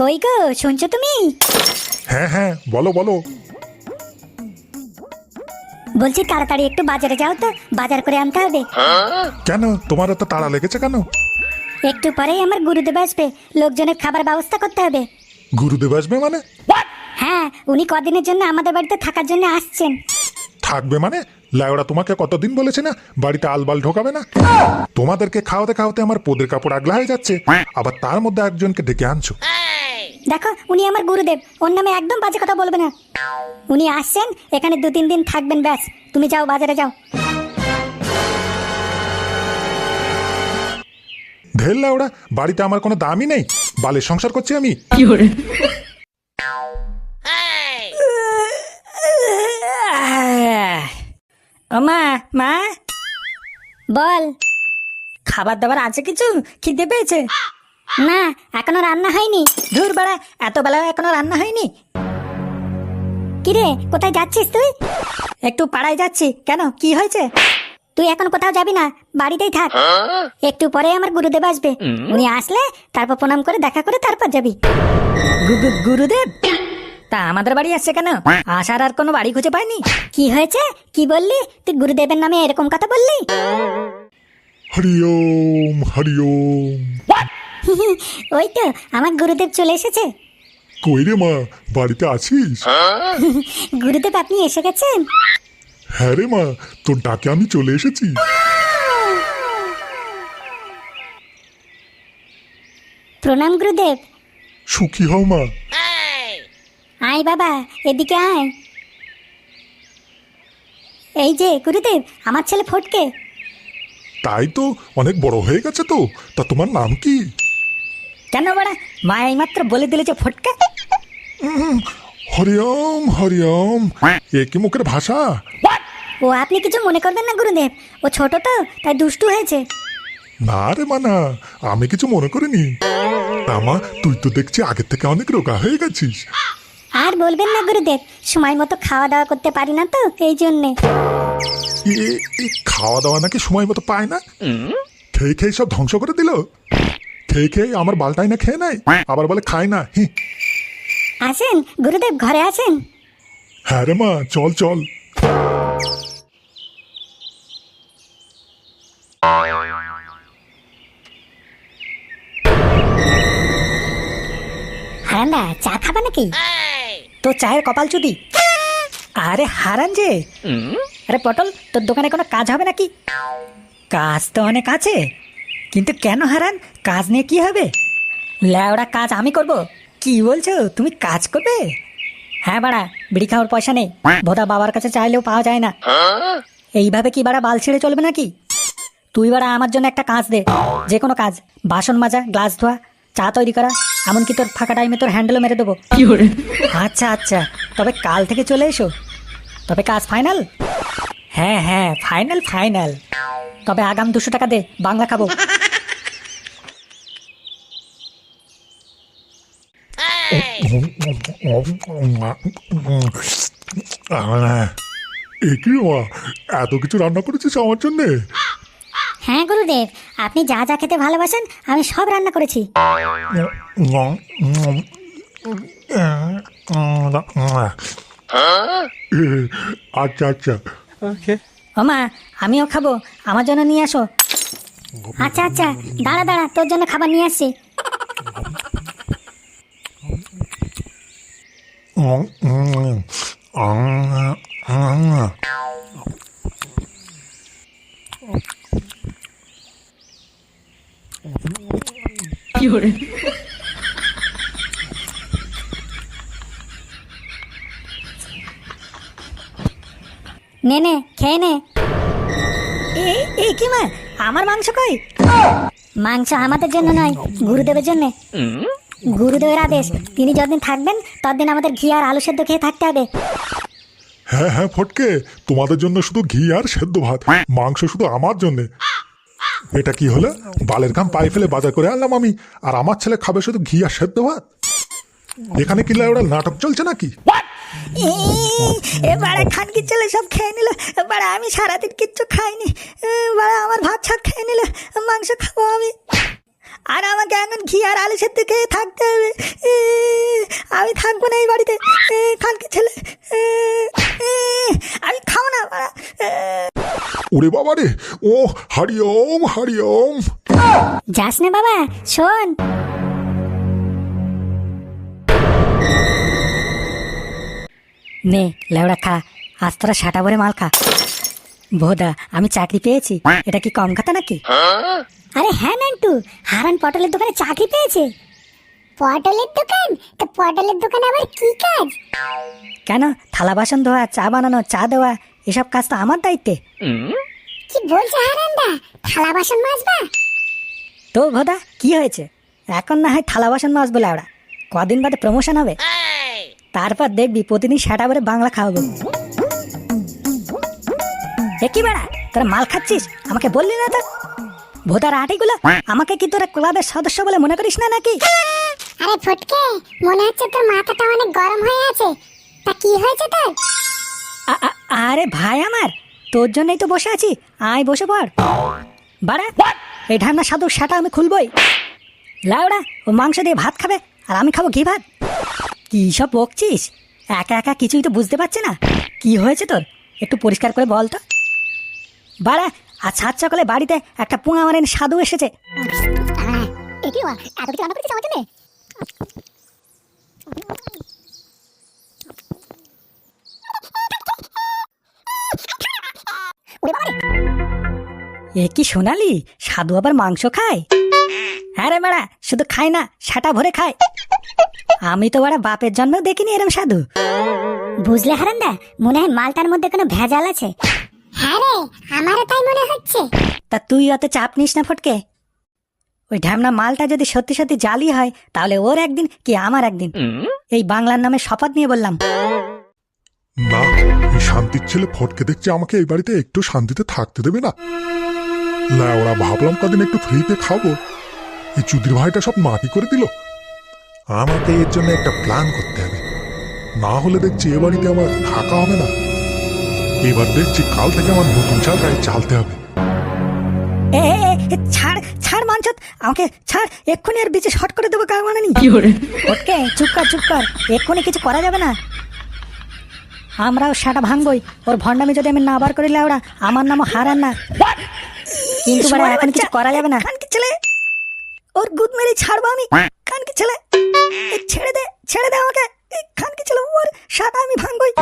কই গো শুনছো তুমি? হ্যাঁ হ্যাঁ বলো বলো। বলছি তাড়াতাড়ি একটু বাজারে যাও তো বাজার করে আনতে হবে। কেন? তোমার এত তাড়া লেগেছে কেন? একটু পরেই আমার গুরুদেব আসবে লোকজনের খাবার ব্যবস্থা করতে হবে। গুরুদেব আসবে মানে? হ্যাঁ উনি কদিনের জন্য আমাদের বাড়িতে থাকার জন্য আসছেন। থাকবে মানে? লাউড়া তোমাকে কতদিন বলেছে না বাড়িতে আলবাল ঢোকাবে না? তোমাদেরকে খাওয়াতে খাওয়াতে আমার পোদের কাপড় আগলা হয়ে যাচ্ছে। আবার তার মধ্যে একজনকে ডেকে আনছো। দেখো উনি আমার গুরুদেব। ওর নামে একদম বাজে কথা বলবে না। উনি আসছেন এখানে দু তিন দিন থাকবেন ব্যাস। তুমি যাও বাজারে যাও। ঢেল লাউড়া বাড়িতে আমার কোনো দামই নেই। বালের সংসার করছি আমি। মা মা। বল। খাবার দাবার আছে কিছু? খিদে পেয়েছে? না, এখনও রান্না হয়নি। ধুর বেড়া, এত বেলা এখনও রান্না হয়নি। কিরে, কোথায় যাচ্ছিস তুই? একটু পাড়ায় যাচ্ছি। কেন, কি হয়েছে? তুই এখন কোথাও যাবি না, বাড়িতেই থাক। একটু পরে আমার গুরুদেব আসবে। উনি আসলে তারপর প্রণাম করে দেখা করে তারপর যাবি। গুরুদেব তা আমাদের বাড়ি আসছে কেন? আসার আর কোনো বাড়ি খুঁজে পাইনি? কি হয়েছে? কি বললি? তুই গুরুদেবের নামে এরকম কথা বললি? হরিওম হরিওম ওই তো আমার গুরুদেব চলে এসেছে। কই রে মা বাড়িতে আছিস? গুরুদেব আপনি এসে গেছেন? হ্যাঁ রে মা তোর ডাকে আমি চলে এসেছি। প্রণাম গুরুদেব। সুখী হও মা। আয় বাবা এদিকে আয়। এই যে গুরুদেব আমার ছেলে ফটকে। তাই তো অনেক বড় হয়ে গেছে তো। তা তোমার নাম কি? কেন বেড়া মা এইমাত্র বলে দিলে যে ফটকা? হরিওম হরিওম। এ কি মুখের ভাষা? ও আপনি কিছু মনে করবেন না গুরুদেব। ও ছোট তো তাই দুষ্টু হয়েছে। না রে মানা আমি কিছু মনে করিনি। আমা তুই তো দেখছি আগের থেকে অনেক রোগা হয়ে গেছিস। আর বলবেন না গুরুদেব সময় মতো খাওয়া দাওয়া করতে পারি না তো এই জন্যে। এ- এ খাওয়া দাওয়া নাকি সময় মতো পায় না? খেয়ে খেয়ে সব ধ্বংস করে দিল? খেয়ে খেয়ে আমার বালটাই না খেয়ে নেয়? আবার বলে খায় না হি। আসেন গুরুদেব ঘরে আসেন। হ্যাঁ রে মা চল চল। হারান্দা চা খাবা নাকি? তো চায়ের কপাল চুদি আরে হারান যে। আরে পটল তোর দোকানে কোনো কাজ হবে নাকি? কাজ তো অনেক আছে। কিন্তু কেন হারান? কাজ নিয়ে কি হবে? ল্যাওড়া কাজ আমি করব। কি বলছো? তুমি কাজ করবে? হ্যাঁ বাড়া বিড়ি খাওয়ার পয়সা নেই। ভোদা বাবার কাছে চাইলেও পাওয়া যায় না। এইভাবে কি বাড়া বাল ছেড়ে চলবে নাকি? তুই বাড়া আমার জন্য একটা কাজ দে। যে কোনো কাজ। বাসন মাজা গ্লাস ধোয়া চা তৈরি করা এমনকি তোর ফাঁকা টাইমে তোর হ্যান্ডেলও মেরে দেবো। আচ্ছা আচ্ছা। তবে কাল থেকে চলে এসো। তবে কাজ ফাইনাল হ্যাঁ হ্যাঁ ফাইনাল ফাইনাল তবে আগাম দুশো টাকা দে বাংলা খাব। এ কি এত কিছু রান্না করেছিস আমার জন্যে? হ্যাঁ গুরুদেব। আপনি যা যা খেতে ভালোবাসেন আমি সব রান্না করেছি। আচ্ছা আচ্ছা। ও মা আমিও খাব। আমার জন্য নিয়ে আসো। আচ্ছা আচ্ছা। দাঁড়া দাঁড়া। তোর জন্য খাবার নিয়ে আসছি। নে নে খেয়ে নে। এই এই কি মা? আমার মাংস কই? মাংস আমাদের জন্য নয় গুরুদেবের জন্য। গুরুদেবের আদেশ তিনি যতদিন থাকবেন ততদিন আমাদের ঘি আর আলু সেদ্ধ খেয়ে থাকতে হবে। হ্যাঁ হ্যাঁ ফটকে। তোমাদের জন্য শুধু ঘি আর সেদ্ধ ভাত। মাংস শুধু আমার জন্য। এটা কি হলো? বালের ঘাম পায়ে ফেলে বাজার করে আনলাম আমি। আর আমার ছেলে খাবে শুধু ঘি আর সেদ্ধ ভাত? এখানে কি লেওড়া নাটক চলছে নাকি? এ বাড়া খানকি ছেলে সব খেয়ে নিল। বাড়া আমি সারাদিন কিচ্ছু খাইনি। এ, বাড়া আমার ভাত ছাক খেয়ে নিল। মাংস খাব আমি। আর আমাকে এখন ঘি আর আলু সেদ্ধ খেয়ে থাকতে হবে। আমি থাকব না এই বাড়িতে। খানকি ছেলে। আমি খাব না। ওরে বাবা রে। ও, হারিওম হারিওম। যাস না বাবা, শোন। নে, লেওড়া খা, আজ তোরা সাটা ভরে মাল খা। ভোদা, আমি চাকরি পেয়েছি, এটা কি কম কথা নাকি? আরে হ্যাঁ নান্টু, হারান পটলের দোকানে চাকরি পেয়েছে। পটলের দোকান? তো পটলের দোকানে আবার কি কাজ? কেন, থালা বাসন ধোয়া, চা বানানো, চা দেওয়া এসব কাজ তো আমার দায়িত্বে। কি বলছে হারান্দা? থালা বাসন মাজবা? তো ভোদা কি হয়েছে? এখন না হয় থালা বাসন মাছ বলে ওরা কদিন বাদে প্রমোশন হবে। তারপর দেখবি প্রতিদিন সেটা করে বাংলা খাওয়াবো। এ কি বেড়া তোরা মাল খাচ্ছিস? আমাকে বললি না তো? ভোদার আটিগুলো আমাকে কি তোরা ক্লাবের সদস্য বলে মনে করিস না নাকি? আরে ফটকে মনে হচ্ছে তোর মাথাটা অনেক গরম হয়ে আছে। তা কি হয়েছে তোর? আ- আ- আরে ভাই আমার তোর জন্যই তো বসে আছি। আয় বসে পড়। বাড়া এই ঢান্না সাধু সেটা আমি খুলবই। লাউড়া ও মাংস দিয়ে ভাত খাবে আর আমি খাব ঘি ভাত। কি সব বকছিস? একা একা কিছুই তো বুঝতে পারছে না। কি হয়েছে তোর? একটু পরিষ্কার করে বল তো। বাড়া আর সাত সকালে বাড়িতে একটা পুঙা মারেন সাধু এসেছে। এটি এত কিছু রান্না করেছিস আমার জন্য ওরে বাবা রে এ কি শোনালি সাধু আবার মাংস খায়? হ্যাঁ রে বাড়া শুধু খায় না সাটা ভরে খায়। আমি তো বাড়া বাপের জন্য দেখিনি এরম সাধু। বুঝলে হারান্দা মনে হয় মালটার মধ্যে কোনো ভেজাল আছে। হ্যাঁ রে আমারও তাই মনে হচ্ছে। তা তুই অত চাপ নিস না ফটকে। ওই ঢ্যামনা মালটা যদি সত্যি সত্যি জালি হয় তাহলে ওর একদিন কি আমার একদিন? এই বাংলার নামে শপথ নিয়ে বললাম। না এই শান্তির ছেলে ফটকে দেখছে আমাকে এই বাড়িতে একটু শান্তিতে থাকতে দেবে না। ওরা ভাবলাম কদিন একটু ফ্রিতে খাব। এই চুদির ভাইটা সব মাটি করে দিল। আমাকে এর জন্য একটা প্ল্যান করতে হবে। না হলে দেখছি এ বাড়িতে আমার থাকা হবে না। এবার দেখছি কাল থেকে আমার নতুন চাল গায়ে চালতে হবে। ছাড় ছাড় মানছত আমাকে ছাড় এক্ষুনি আর বিচে শর্ট করে দেবো কার মানে নি ওকে চুপ কর চুপ কর। এক্ষুনি কিছু করা যাবে না। আমরাও সেটা ভাঙ্গই ওর ভণ্ডামি যদি আমি না বার করি ওরা আমার নামও হারান না। কিন্তু মানে এখন কিছু করা যাবে না। কানকি ছেলে ওর গুদ মেরে ছাড়বো আমি। কানকি ছেলে ছেড়ে দে ছেড়ে দে আমাকে। খানকি ছেলে ওর সাটা আমি ভাঙবই।